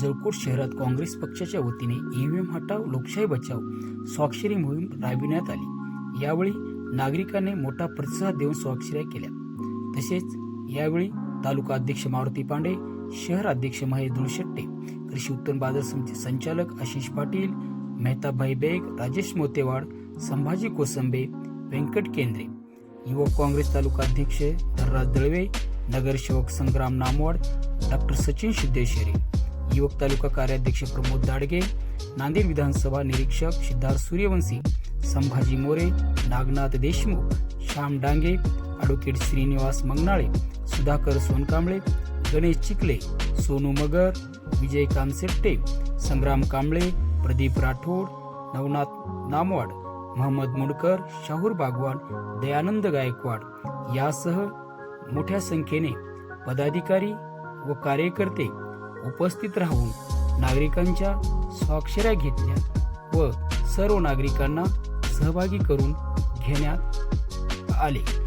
जळकोट शहरात काँग्रेस पक्षाच्या वतीने ईव्हीएम हटाव लोकशाही बचाव स्वाक्षरी मोहीम राबविण्यात आली. यावेळी नागरिकांनी मोठा प्रतिसाद देऊन स्वाक्षऱ्या केल्या. तसेच यावेळी तालुका अध्यक्ष मारुती पांडे शहर अध्यक्ष महेश दुलशेट्टे कृषी उत्पन्न बाजार समिती संचालक आशिष पाटील मेहताभाई बेग राजेश मोतेवाड संभाजी कोसंबे व्यंकट केंद्रे. युवक काँग्रेस तालुका अध्यक्ष धनराज दळवे नगरसेवक संग्राम नामवाड डॉक्टर सचिन सिद्धेश्वरी युवक तालुका कार्याध्यक्ष प्रमोद दाडगे नांदेड विधानसभा निरीक्षक सिद्धार्थ सूर्यवंशी संभाजी मोरे नागनाथ देशमुख श्याम डांगे ॲडव्होकेट श्रीनिवास मंगनाळे सुधाकर सोनकांबळे गणेश चिखले सोनू मगर विजय सेट्टे संग्राम कांबळे प्रदीप राठोड नवनाथ नामवाड मोहम्मद मुडकर शाहूर बागवान दयानंद गायकवाड यासह मोठ्या संख्येने पदाधिकारी व कार्यकर्ते उपस्थित राहून नागरिकांच्या स्वाक्षऱ्या घेतल्या व सर्व नागरिकांना सहभागी करून घेण्यात आले.